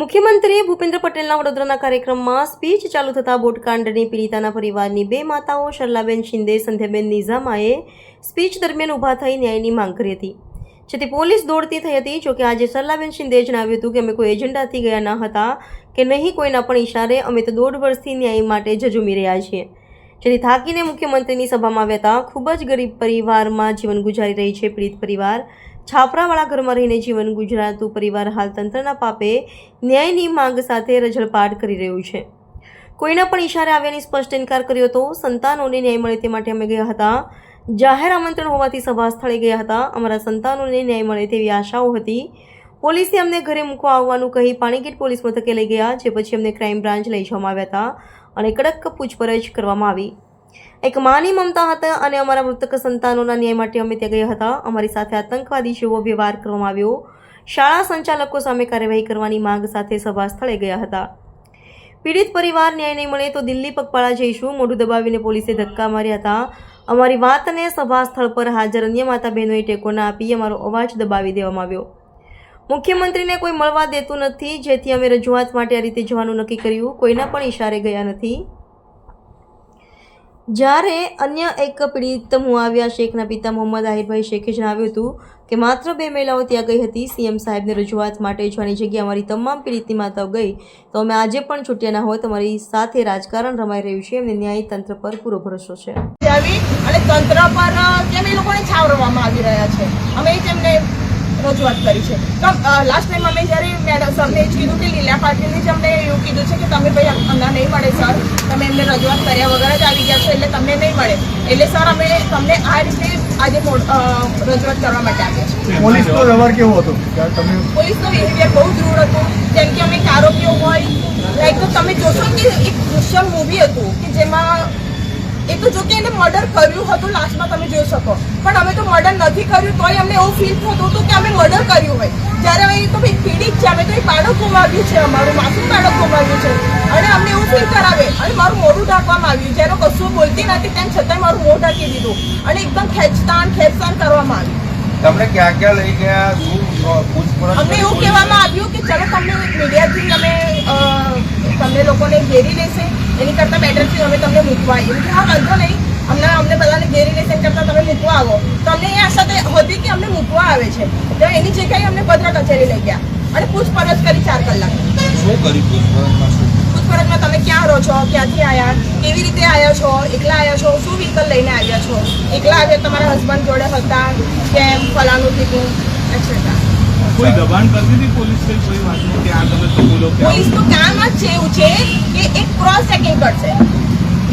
મુખ્યમંત્રી ભૂપેન્દ્ર પટેલના વડોદરાના કાર્યક્રમમાં સ્પીચ ચાલુ થતા બોટકાંડની પીડિતાના પરિવારની બે માતાઓ, શરલાબેન શિંદે, સંધ્યાબેન નિઝામાએ સ્પીચ દરમિયાન ઊભા થઈ ન્યાયની માંગ કરી હતી. જેથી પોલીસ દોડતી થઈ હતી જોકે આજે સરલાબેન શિંદે જણાવ્યું હતું કે અમે કોઈ એજન્ડાથી ગયા ન હતા કે નહીં, કોઈના પણ ઇશારે અમે તો દોઢ વર્ષથી ન્યાય માટે જજુમી રહ્યા છીએ. જેથી થાકીને મુખ્યમંત્રીની સભામાં આવ્યા હતા ખૂબ જ ગરીબ પરિવારમાં જીવન ગુજારી રહી છે પીડિત પરિવાર. છાપરાવાળા ઘરમાં રહીને જીવન ગુજરાતું પરિવાર હાલ તંત્રના પાપે ન્યાયની માંગ સાથે રજળપાટ કરી રહ્યું છે. કોઈના પણ ઇશારે આવ્યાની સ્પષ્ટ ઇનકાર કર્યો હતો સંતાનોને ન્યાય મળે તે માટે અમે ગયા હતા. જાહેર આમંત્રણ હોવાથી સભા સ્થળે ગયા હતા. અમારા સંતાનોને ન્યાય મળે તેવી આશાઓ હતી. પોલીસે અમને ઘરે મૂકવા આવવાનું કહી પાણીગેટ પોલીસ મથકે લઈ ગયા, જે પછી અમને ક્રાઇમ બ્રાન્ચ લઈ જવામાં આવ્યા હતા. અને કડક પૂછપરછ કરવામાં આવી. એક માની મમતા હતા અને અમારા મૃતક સંતાનોના ન્યાય માટે અમે ત્યાં ગયા હતા. અમારી સાથે આતંકવાદી જેવો વ્યવહાર કરવામાં આવ્યો. શાળા સંચાલકો સામે કાર્યવાહી કરવાની માંગ સાથે સભા સ્થળે ગયા હતા. પીડિત પરિવાર ન્યાય નહીં મળે તો દિલ્હી પગપાળા જઈશું. મોઢું દબાવીને પોલીસે ધક્કા માર્યા હતા. અમારી વાતને સભા સ્થળ પર હાજર અન્ય માતા બહેનોએ ટેકો ના આપી. અમારો અવાજ દબાવી દેવામાં આવ્યો. મુખ્યમંત્રીને કોઈ મળવા દેતું નથી, જેથી અમે રજૂઆત માટે આ રીતે જવાનું નક્કી કર્યું. કોઈના પણ ઇશારે ગયા નથી. જ્યારે અન્ય એક પીડિત મુઆવિયા શેખના પિતા મોહમ્મદ આહિરભાઈ શેખે જણાવ્યું હતું કે, માત્ર બે મહિલાઓ ત્યાં ગઈ હતી. સીએમ સાહેબને રજૂઆત માટે જવાની જગ્યાએ અમારી તમામ પીડિતની માતાઓ ગઈ. તો અમે આજે પણ છૂટ્યા ના હોય તમારી સાથે રાજકારણ રમાઈ રહ્યું છે. એમને ન્યાય તંત્ર પર પૂરો ભરોસો છે. અને તંત્ર પર કેમ એ લોકોને છાવરવામાં આવી રહ્યા છે? અમે તેમને રજૂઆત કરી છે. તો લાસ્ટ ટાઈમ અમે જ્યારે મેડમ સરને જ કીધું કે લીલા પાટીલને જ અમને એવું કીધું છે કે તમે ભાઈ અમને નહીં મળે સર તમે એમને રજૂઆત કર્યા વગર જ આવી ગયા છો એટલે તમને નહીં મળે. એટલે સર અમે તમને આ રીતે આજે રજૂઆત કરવા માટે આવ્યા છીએ. પોલીસનો વ્યવહાર કેવો હતો? તમે પોલીસનો બિહેવિયર બહુ જ રૂડ હતું. જેમ કે અમે આરોપીઓ હોય લાઈક તો તમે જોશો કે એક દૃશ્યમ મૂવી હતું કે જેમાં એ તો જો કે એને મર્ડર કર્યું હતું લાસ્ટમાં તમે જોઈ શકો. પણ અમે તો મર્ડર નથી કર્યું તોય અમને એવું ફીલ થતું હતું કે અમે મર્ડર કર્યું હોય. જ્યારે હવે એ તો ભાઈ પીડિત છે અમે તો એ બાળક ગુમાવ્યું છે અમારું માસુમ બાળક ગુમાવ્યું છે. અને અમને એવું ફીલ કરાવે અને મારું મોઢું ઢાંકવામાં આવ્યું જ્યારે કશું બોલતી નથી તેમ છતાંય મારું મોઢું ઢાંકી દીધું. અને એકદમ ખેંચતાણ ખેંચતાણ કરવામાં આવ્યું. તમને ક્યાં ક્યાં લઈ ગયા અમને એવું? કહેવામાં આવ્યું કે ચલો તમને મીડિયાથી અમે અ, લોકોને ઘેરી લેશે એની કરતાં બેટર છે અમે તમને મૂકવા આવીએ. કે હા વાંધો નહીં અમને અમને બધાને ઘેરી લેશે કરતાં તમે મૂકવા આવો. તો અમને એ આશા હતી કે અમને મૂકવા આવે છે. તો એની જગ્યાએ અમને ભદ્ર કચેરી લઈ ગયા અને પૂછપરછ કરી ચાર કલાક. શું કરી પૂછપરછમાં તમે ક્યાં રહો છો ક્યાંથી આવ્યા કેવી રીતે આવ્યા છો એકલા આવ્યા છો શું વ્હીકલ લઈને આવ્યા છો? એકલા આવ્યા તમારા હસબન્ડ જોડે હતા કેમ ફલાનું થયું એક્સેટ્રા કોઈ દબાણ કરતી હતી પોલીસ કઈ કોઈ વાતનું કે આ તમે તો બોલો કે? પોલીસનું કામ જ છે એવું છે કે એક ક્રોસ ચેકિંગ કરશે.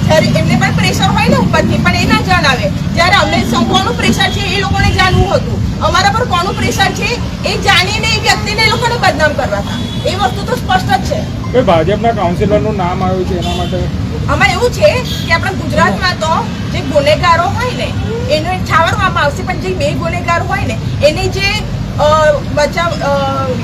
જ્યારે એમને પણ પ્રેશર હોય ને ઉપરથી પણ એ ના જણાવે. જ્યારે અમને કોનું પ્રેશર છે એ લોકોને જાણવું હતું. અમારા પર કોનું પ્રેશર છે એ જાણીને એ વ્યક્તિને એ લોકોને બદનામ કરવા હતા. એ વસ્તુ તો સ્પષ્ટ જ છે. કોઈ ભાજપના કાઉન્સિલરનું નામ આવ્યું છે એના માટે? આમાં એવું છે કે આપણા ગુજરાતમાં તો જે ગુનેગારો હોય ને એને છાવરવામાં આવશે પણ જે બે ગુનેગાર હોય ને એને જે બચાવ અ,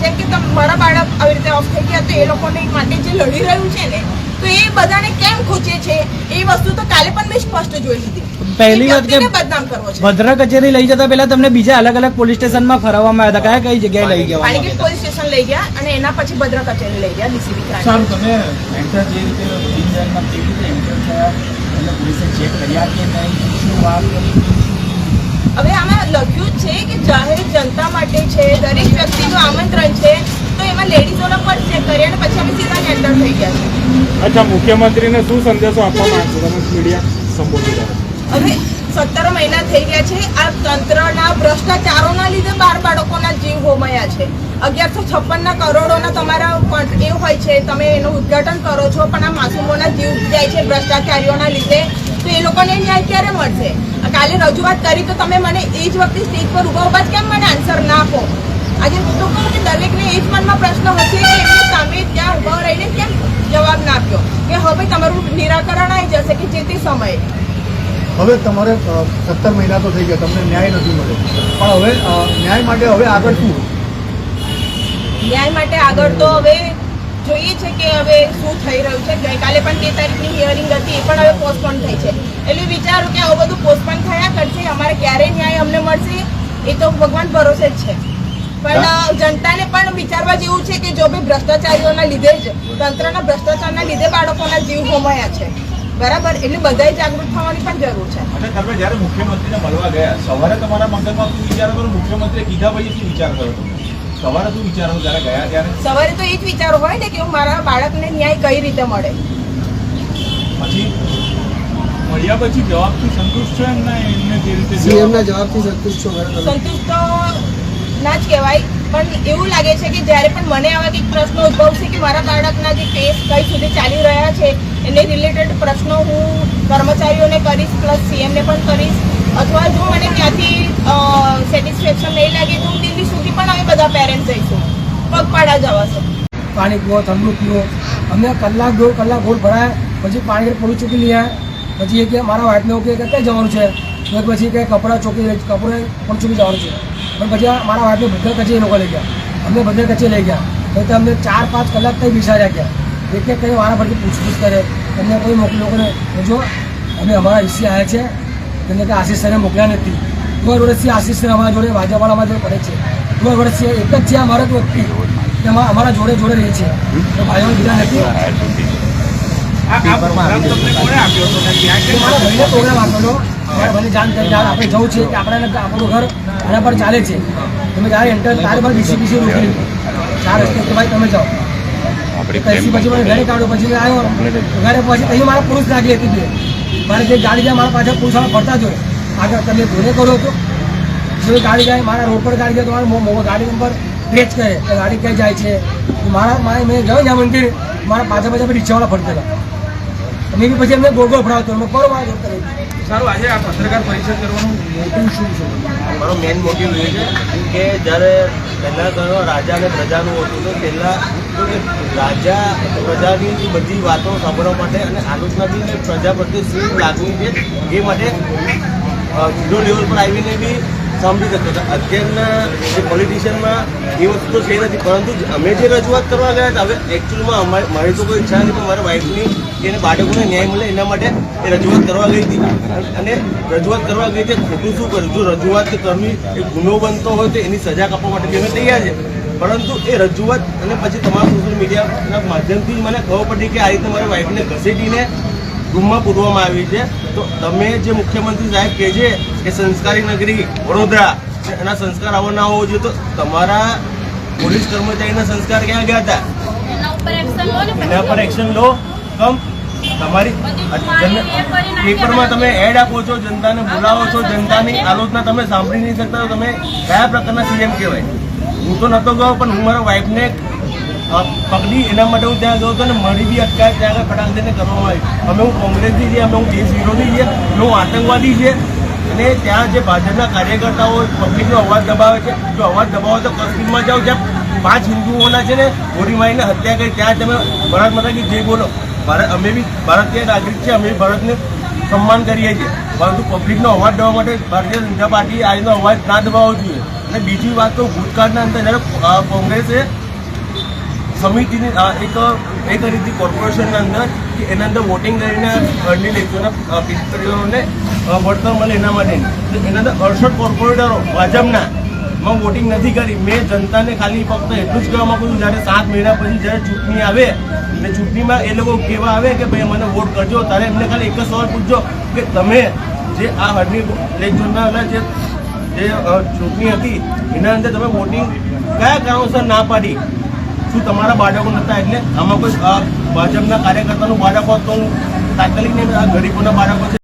જેમ કે તમ મારા બાળક આવી રીતે ઓફ થઈ ગયા તો એ લોકોને માટે જે લડી રહ્યું છે ને તો એ બધાને કેમ ખૂચે છે? એ વસ્તુ તો કાલે પણ મેં સ્પષ્ટ જોઈ લીધી. પહેલી વાત કે બદનામ કરવો છે? ભદ્ર કચેરી લઈ જતા પહેલા તમને બીજા અલગ અલગ પોલીસ સ્ટેશનમાં ફરવામાં આવ્યા હતા. કયા કઈ જગ્યાએ લઈ ગયા? પાણીગેટ પોલીસ સ્ટેશન લઈ ગયા અને એના પછી ભદ્રા કચેરી લઈ ગયા ડીસીબી સારું તમે એન્ટર જે રીતે ડિઝાઇનમાં કેવી રીતે એન્ટર થયા? એટલે પોલીસે ચેક કર્યા કે નહીં? શું વાત કરી? હવે આમાં લખ્યું જ છે કે જાહેર જનતા માટે છે દરેક વ્યક્તિનું આમંત્રણ છે તો એમાં લેડીઝોનો પણ ચેક કરી અને પછી અમે સીધા એન્ટર થઈ ગયા છે. અચ્છા મુખ્યમંત્રીને શું સંદેશો આપવા માંગશો? તમે મીડિયા સંબોધી રહ્યા હવે સત્તર મહિના થઈ ગયા છે આ તંત્રના ભ્રષ્ટાચારોના લીધે બાર બાળકોના જીવ હોમાયા છે. અગિયારસો છપ્પનના કરોડોના તમારા એ હોય છે તમે એનું ઉદ્ઘાટન કરો છો પણ આ માસૂમોના જીવ જાય છે ભ્રષ્ટાચારીઓના લીધે. તો એ લોકોને ન્યાય ક્યારે મળશે? કાલે રજૂઆત કરી તો તમે મને એ જ વખતે સ્ટેજ પર ઊભા ઊભા જ કેમ મને આન્સર ના આપો? આજે હું તો કહું કે દરેકને એ જ મનમાં પ્રશ્ન હશે કે એમની સામે ત્યાં ઊભા રહીને કેમ જવાબ ના આપ્યો? કે હવે તમારું નિરાકરણ આવી જશે કે જે તે સમયે? હવે તમારે સત્તર મહિના તો થઈ ગયા તમને ન્યાય નથી મળ્યો પણ હવે ન્યાય માટે હવે આગળ શું? ન્યાય માટે આગળ તો હવે જોઈએ છે કે હવે શું થઈ રહ્યું છે. ગઈકાલે પણ બે તારીખની હિયરિંગ હતી એ પણ હવે પોસ્ટપોન થઈ છે. એટલે વિચારું કે આવું બધું પોસ્ટપોન થયા કરશે અમારે ક્યારે ન્યાય અમને મળશે એ તો ભગવાન ભરોસે જ છે. પણ જનતાને પણ વિચારવા જેવું છે કે જો ભાઈ ભ્રષ્ટાચારીઓના લીધે જ તંત્રના ભ્રષ્ટાચારના લીધે બાળકોના જીવ હોમાયા છે. બરાબર? એટલે બધાય જાગૃત થવાની પણ જરૂર છે. અને તમે જ્યારે મુખ્યમંત્રીને મળવા ગયા સવારે તમારા મગજમાં શું વિચાર કરો મુખ્યમંત્રીએ કીધા પછી શું વિચાર કર્યો સવારે શું વિચારો જ્યારે ગયા ત્યારે? સવારે તો એ જ વિચારો હોય ને કે હું મારા બાળકને ન્યાય કઈ રીતે મળે? પછી મળ્યા પછી જવાબથી સંતુષ્ટ છો એમ એમને જે રીતે સીએમના જવાબથી સંતુષ્ટ છો સંતુષ્ટ તો ના જ કહેવાય પણ એવું લાગે છે કે જ્યારે પણ મને આવા કંઈક પ્રશ્નો ઉદ્ભવશે કે મારા બાળકના જે કેસ કઈ સુધી ચાલી રહ્યા છે એને રિલેટેડ પ્રશ્નો હું કર્મચારીઓને કરીશ પ્લસ સીએમને પણ કરીશ અથવા જો મને ત્યાંથી સેટિસ્ફેક્શન નહીં લાગે તો હું અમે બધા પેરેન્ટ્સ જઈશું પગપાળા જવાશે પાણી પીવો, ઠંડુ પીવો. અમને કલાક દોઢ કલાક ગોળ ભરાય, પછી પાણી પડી ચૂકી લઈ પછી એ કે મારા વાઇફને કે ક્યાં જવાનું છે? તો પછી કે કપડાં ચોકી કપડે પણ ચૂકી જવાનું છે. પણ પછી મારા વાઇફને બધા કચે એ લોકો લઈ ગયા. અમને બધા કચે લઈ ગયા. પછી અમને ચાર પાંચ કલાક કંઈ બિસાડ્યા ગયા. એક એક કંઈ મારા પરથી પૂછપૂછ કરે. તમને કોઈ મોકલી લોકોને. જો, અમે અમારા હિસ્સે આવ્યા છે. તેમને કંઈ આશીષ સરે મોકલ્યા નથી. દોઢ વર્ષથી આશીષ સર અમારા જોડે ભાજપવાળા અમારા જોડે પડે છે. દોઢ છે એક જ છે અમારા જ વ્યક્તિ. કે અમારા જોડે જોડે રહે છે. તો ભાઈઓ બીજા નથી. તો મારા ભાઈને પ્રોગ્રામ આપેલો મારા ભાઈને જાણ કરી આપણે જવું છે કે આપણે આપણું ઘર આના પર ચાલે છે. તમે જ્યારે એન્ટર તારે પર બીસી બીસી રોકી ચાર રસ્તે કે ભાઈ તમે જાઓ. પછી પછી મને ઘરે કાઢો પછી આવ્યો. ઘરે પછી અહીં મારા પુરુષ લાગી હતી બે. મારે જે ગાડી જાય મારા પાછળ પુરુષ ફરતા જ હોય આગળ તમે ભૂલે કરો તો. જો ગાડી જાય મારા રોડ પર ગાડી જાય તો મારા મો- મો- ગાડી નંબર ટ્રેચ કરે કે ગાડી ક્યાં જાય છે? મારા મારે મેં ગયો ને આ મંદિર મારા પાછા પાછળ રિક્ષાવાળા ફરતેલા મેં બી પછી એમને ગોળ ગોળ ફરાવતો મેં કરો મારા જોડે સારું આજે આ પત્રકાર પરિષદ કરવાનું શું છે? મારો મેઇન મોટિવ એ છે કે જ્યારે પહેલાં ગયો રાજા અને પ્રજાનું હતું તો પહેલાં રાજા પ્રજાની બધી વાતો સાંભળવા માટે અને આલોચનાથી પ્રજા પ્રત્યે શું લાગણી છે એ માટે ઝીરો લેવલ પર આવીને બી સાંભળી શકતો હતો. અત્યારના જે પોલિટિશિયનમાં એ વસ્તુ છે નથી, પરંતુ અમે જે રજૂઆત કરવા ગયા હતા, હવે એકચ્યુઅલમાં મારી તો કોઈ ઈચ્છા નથી, પણ મારા વાઈફની એને બાળકોને ન્યાય મળે એના માટે એ રજૂઆત કરવા ગઈ હતી. અને રજૂઆત કરવા ગઈ તે ખોટું શું કર્યું? જો રજૂઆત કરવી એ ગુનો બનતો હોય તો એની સજા કાપવા માટે અમે તૈયાર છે. પરંતુ એ રજૂઆત અને પછી તમારા સોશિયલ મીડિયાના માધ્યમથી મને ખબર પડી કે આ રીતે મારી વાઈફને ઘસેટીને રૂમમાં પૂરવામાં આવી છે. તો તમે જે મુખ્યમંત્રી સાહેબ કહે છે કે સંસ્કારી નગરી વડોદરા એના સંસ્કાર આવો ના હોવો જોઈએ તો તમારા પોલીસ કર્મચારીના સંસ્કાર ક્યાં ગયા હતા? એના પર એક્શન લો. કમ? તમારી પેપરમાં તમે એડ આપો છો જનતાને બોલાવો છો જનતાની આલોચના તમે સાંભળી નહીં શકતા તો તમે કયા પ્રકારના સીએમ કહેવાય? હું તો નહોતો ગયો પણ હું મારા વાઈફને અ, પકડી એના માટે હું ત્યાં ગયો હતો ને મળી બી અટકાયત ત્યાં આગળ ફટાક દઈને કરવામાં આવી. અમે હું કોંગ્રેસથી છે અમે હું દેશ વિરોધી છે અમે હું આતંકવાદી છે અને ત્યાં જે ભાજપના કાર્યકર્તાઓ પબ્લિકનો અવાજ દબાવે છે, જો અવાજ દબાવો તો કશ્મીરમાં જાઓ જ્યાં પાંચ હિન્દુઓના છે ને ગોળી મારીને હત્યા કરી, ત્યાં તમે ભારત માતા કે જે બોલો. ભારત, અમે બી ભારતીય નાગરિક છે અમે ભારતને સન્માન કરીએ છીએ. પરંતુ પબ્લિકનો અવાજ દબાવવા માટે ભારતીય જનતા પાર્ટી આજનો અવાજ ના દબાવવો જોઈએ. અને બીજી વાત તો ભૂતકાળના અંદર જ્યારે કોંગ્રેસે સમિતિની એક એક કરી હતી કોર્પોરેશનના અંદર કે એના અંદર વોટિંગ કરીને ઘરની લેખોના પિત્રીઓને વળતર મળે એના માટેની તો એના અંદર અડસઠ કોર્પોરેટરો ભાજપના માં વોટિંગ નથી કરી. મેં જનતાને ખાલી ફક્ત એટલું જ કહેવા માગું છું, જ્યારે સાત મહિના પછી જ્યારે ચૂંટણી આવે એટલે ચૂંટણીમાં એ લોકો કહેવા આવે કે ભાઈ મને વોટ કરજો ત્યારે એમને ખાલી એક જ સવાલ પૂછજો કે તમે જે આ હરની લેક જે જે ચૂંટણી હતી, એના અંદર તમે વોટિંગ કયા કારણોસર ના પાડી? શું તમારા બાળકો નતા? એટલે આમાં કોઈ ભાજપના કાર્યકર્તાનું બાળકો તો તાત્કાલિક નહીં ગરીબોના બાળકો છે